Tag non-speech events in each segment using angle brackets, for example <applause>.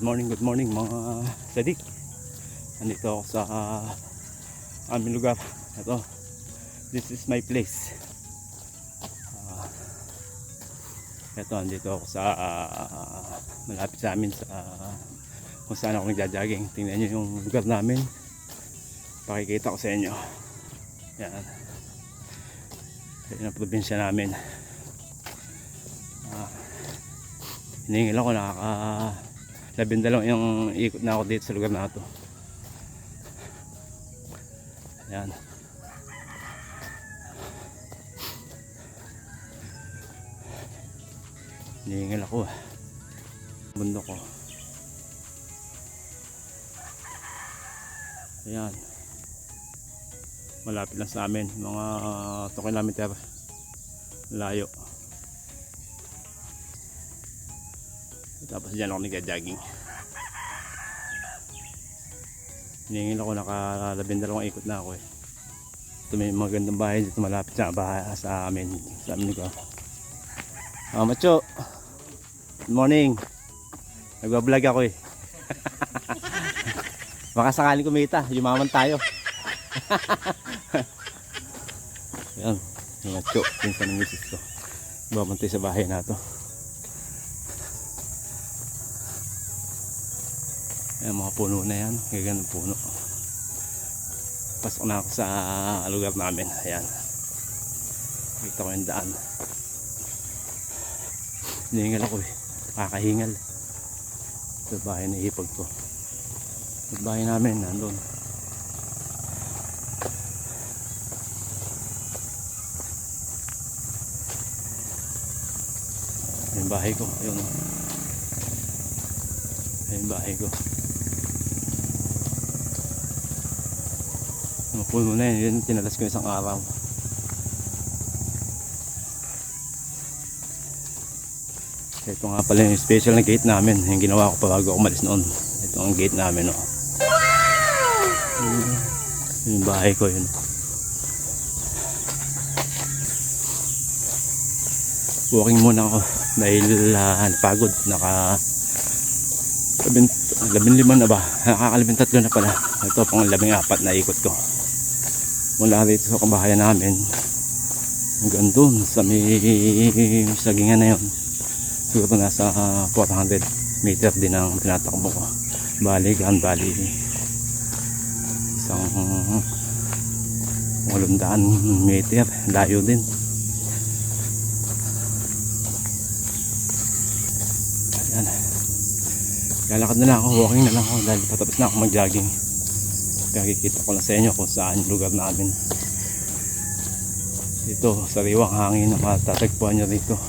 morning, good morning mga sadik. Nandito ako sa ah, aming lugar. Ito, this is my place. Ah, ito, nandito ako sa ah, malapit sa amin sa kung saan ako nagja-jogging. Tingnan nyo yung lugar namin. Pakikita ko sa inyo. Yan. Yan ang probinsya namin. Ah, hiningil ako nakaka labindalawang yung ikot na ako dito sa lugar na to. Ayan. Hiningil ako. Mundo ko. Ayan. Malapit lang sa amin. Mga 2 kilometer layo Tapos dyan ako nagja-jogging. Hiningin ako nakalabindalawang ikot na ako eh. Ito may magandang bahay dito malapit sa bahay sa amin. Sa amin ko. Ah, Macho. Good morning. Nagbablog ako eh. <laughs> Baka sakaling kumita, yumaman tayo. <laughs> Yan, Macho, pinsan ng misis ko. Babantay sa bahay na to. Ayan, mga puno na yan. Gaganong puno. Pasok na ako sa lugar namin. Ayan. Kita ko yung daan. Hinihingal ako eh. Kakahingal. Ito bahay na hipag ko. Ito bahay namin. Nandun. Yung bahay ko. Ayun. Ayun bahay ko. Mga puno na yun, yun tinalas ko isang araw. Ito nga pala yung special na gate namin, yung ginawa ko pa bago ako umalis noon. Ito ang gate namin. Yun, yung bahay ko yun. Walking muna ako dahil uh, napagod, naka labing, labing lima na ba? Nakakalabing tatlo na pala. Ito pang labing apat na ikot ko. Mula rito sa kabahayan namin. Hanggang dun sa may sagingan na yun. Siguro nasa 400 meter din ang tinatakbo ko. Bali, gaan bali. Isang 800 meter. Layo din. Ayan. Lalakad na lang ako, walking na lang ako dahil patapos na ako mag-jogging. Kaya kikita ko lang sa inyo kung saan lugar namin. Dito, sariwang hangin na matatagpuan nyo dito.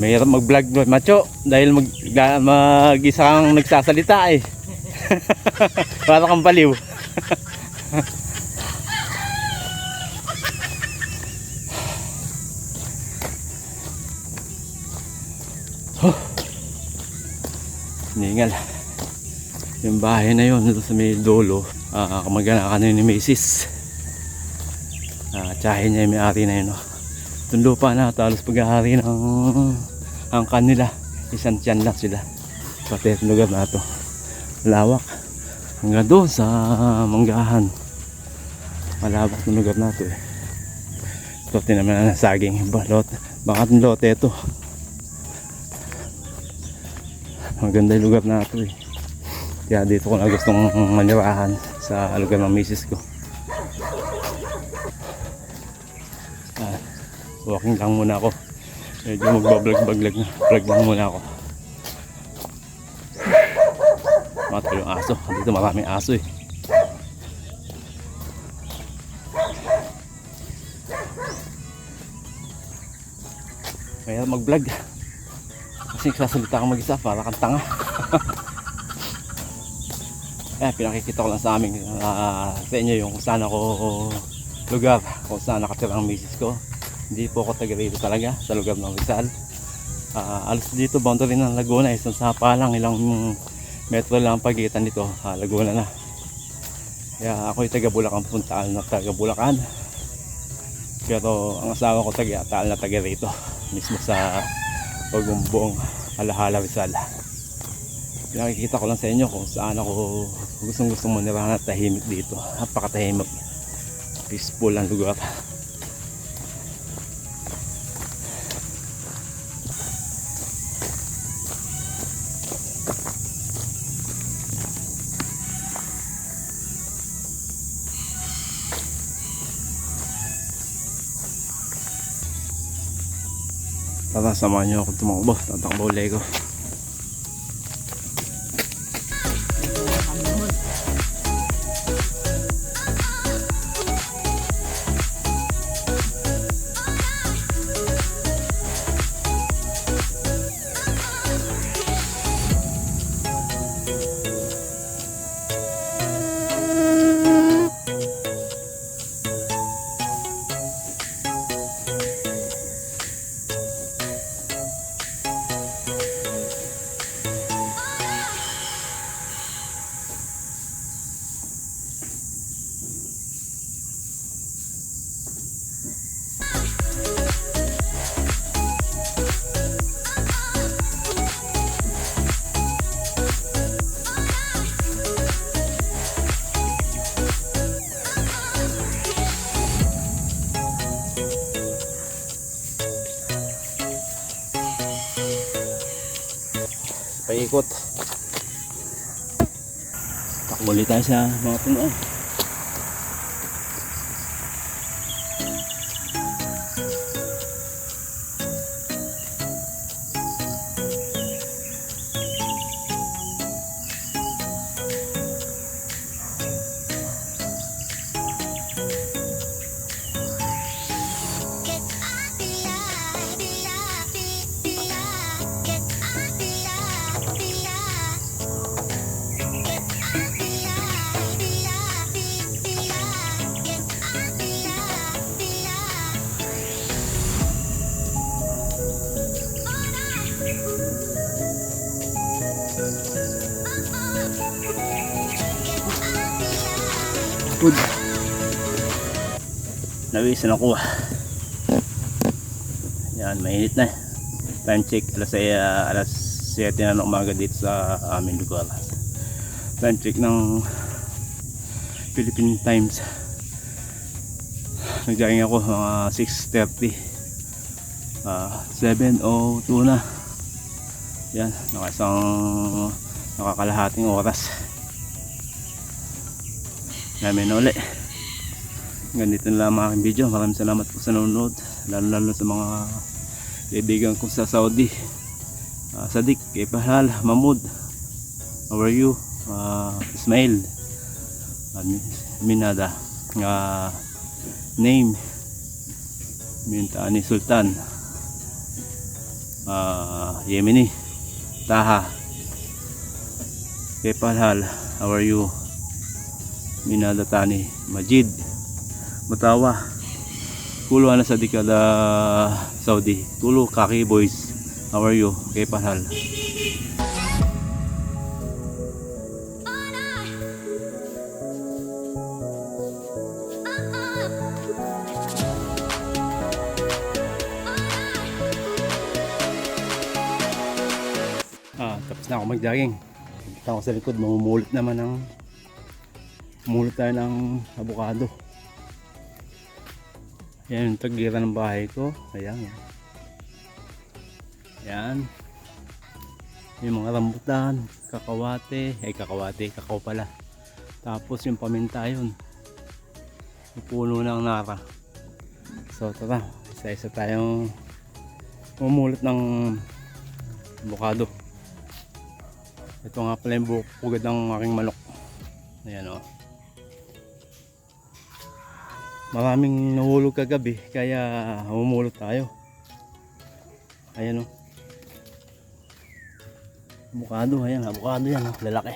Mahirap mag-vlog doon, macho, dahil mag, da, mag-isa kang nagsasalita eh. <laughs> Para kang baliw. <laughs> Ningal. Yung bahay na yun, sa may dulo, uh, kamag-anak ni Macy's. Uh, tsahin niya yung may-ari na yun. Oh. Itong lupa na, talos pag-ahari ng ang kanila. Isang tiyan lang sila. Pati itong lugar na to. Lawak. Hanggang doon sa manggahan. Malawak ng lugar na to eh. Ito tinaman na ng saging. Balot. Baka lote ito. Maganda yung lugar na ito eh. Kaya dito ko na gustong manirahan sa lugar ng misis ko. Ah, walking lang muna ako. Medyo magbablog-baglag na. Vlog lang muna ako. Mata yung aso. Dito maraming aso eh. Kaya mag-vlog. Kasi nagsasalita akong mag-isa para kang tanga. <laughs> eh, pinakikita ko lang sa amin ah, sa inyo yung kung saan ako lugar, kung saan nakatira ang misis ko. Hindi po ako taga rito talaga sa lugar ng Rizal. Ah, alas dito boundary ng Laguna, isang sapa lang, ilang metro lang ang pagitan dito, ah, Laguna na. Kaya ako yung taga Bulacan puntaan na taga Bulacan. Pero ang asawa ko taga Taal na taga rito, mismo sa Pagumbuong. Alahala Rizal. Nakikita ko lang sa inyo kung saan ako gustong gustong manirahan at tahimik dito. Napakatahimik. Peaceful ang lugar. Tara, samahan niyo ako tumakbo. Tatakbo ulit ko. Paikot. Takbo ulit tayo sa mga punuan. Good. Nawisan ako. Yan, mainit na. Time check, alas, uh, alas 7 na ng umaga dito sa aming lugar. Time check ng Philippine Times. Nagjaring ako mga 6.30. Uh, 7.02 na. Yan, naka isang nakakalahating oras namin uli ganito na lang mga video maraming salamat po sa nanonood lalo lalo sa mga kaibigan ko sa Saudi uh, Sadik, Kepahal, Mahmud how are you? Uh, Ismail uh, Minada uh, name Mintani Sultan uh, Yemeni Taha Kepahal how are you? Minadatani Majid Matawa Kulo ana sa Dikada Saudi Kulo Kaki Boys How are you? Kay Pahal Ah, tapos na ako mag-jogging. Kita ko sa likod, mamumulot naman ng Mulot tayo ng avocado. Yan yung tagira ng bahay ko. Ayan. Yan. Yung mga rambutan, kakawate, ay kakawate, kakao pala. Tapos yung paminta yun. Yung puno ng nara. So tara, isa-isa tayong mamulot ng avocado. Ito nga pala yung bu- bukid ng aking manok. Ayan o. Maraming nahulog kagabi kaya humulot tayo. Ayan o. Abukado, ayan, abukado yan, oh, lalaki.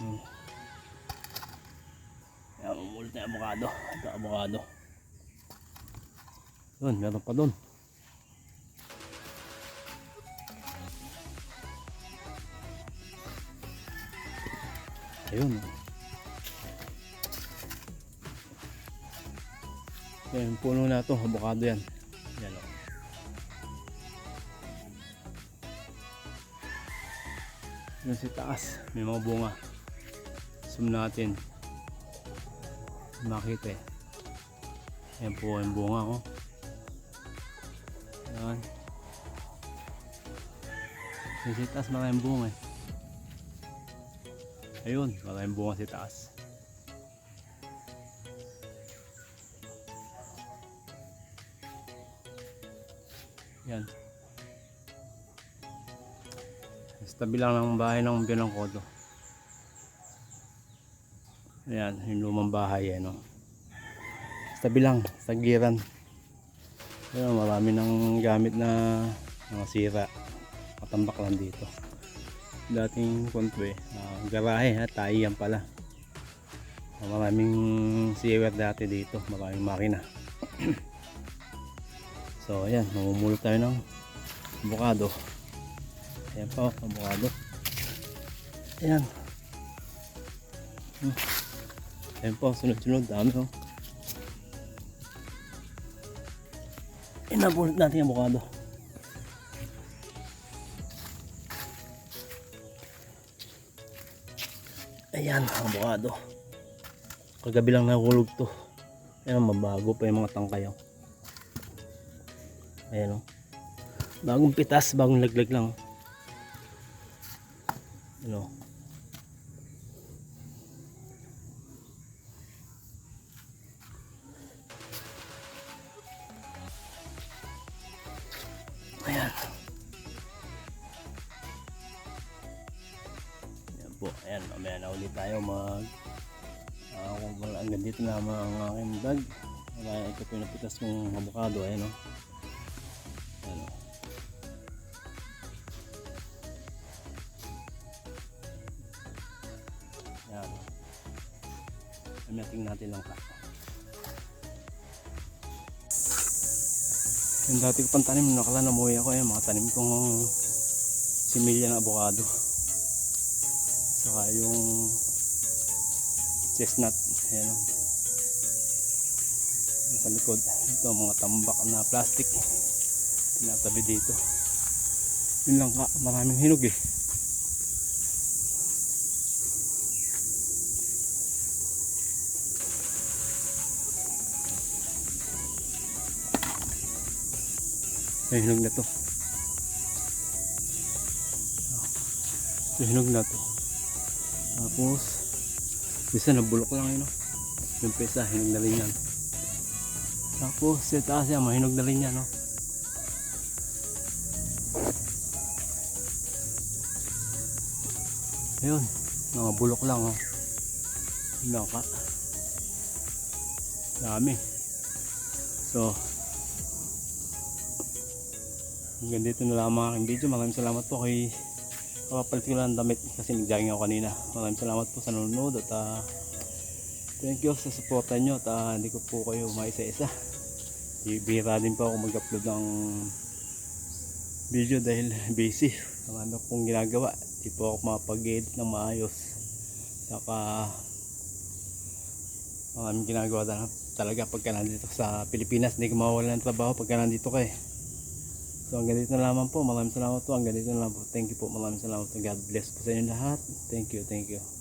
Hmm. Ayan, humulot na abukado. Ito, abukado. Doon, meron pa doon. Ayun. Yan, puno na to, avocado yan. Yan o. Yun si taas. May mga bunga. Zoom natin. Makita eh. Ayan po yung bunga ko. Ayan. Yun si taas maraming bunga eh. Ayun, maraming bunga si taas. Yan. Sa tabi lang ng bahay ng binang kodo. Ayan, yung lumang bahay eh, no? Sa tabi lang, sa giran. Marami ng gamit na mga sira. Matambak lang dito. Dating konto eh, ah, garahe ha, tayo yan pala. Maraming sewer dati dito, maraming makina. <clears throat> so ayan, mamumulot tayo ng avocado. Ayan po, avocado. Ayan. Ayan po, sunod-sunod, dami oh. Inabulot natin yung avocado. Ayan, avocado. Kagabi lang nahulog to. Ayan, mabago pa yung mga tangkayaw. Ayan o. Bagong pitas, bagong laglag lang. Ano? Ayan. Ayan po. Ayan, mamaya na ulit tayo mag Ah, kung wala hanggang dito na mga aking. Kaya ito pinapitas kong avocado, ayan o. Ayan Yung dati ko pang tanim, nakala namuhi ako, ayan, mga tanim kong similya na avocado. Saka yung chestnut. Ayan. Sa likod. Ito mga tambak na plastic. Tinatabi dito. Yun lang ka. Maraming hinog eh ay hinog na to ito hinog na to tapos isa nabulok lang yun. Yung pesa, hinog na rin yan. Tapos, sa taas yan, mahinog na rin yan. No? Ayun, mga bulok lang. Oh. Naka. Dami. So, hanggang dito na lang ang aking video. Maraming salamat po kay Kapapalit ko lang ng damit kasi nag-jogging ako kanina. Maraming salamat po sa nanonood at ah, thank you sa suporta nyo at ah, hindi ko po kayo maisa-isa. Bihira din po ako mag-upload ng video dahil busy. Marami akong ginagawa. Hindi po ako mapag-edit ng maayos. Saka maraming ginagawa na talaga pagka nandito sa Pilipinas. Hindi ko mawala ng trabaho pagka nandito ka eh. So hanggang dito na lamang po. Maraming salamat po. Hanggang dito na lang po. Thank you po. Maraming salamat. God bless po sa inyo lahat. Thank you. Thank you.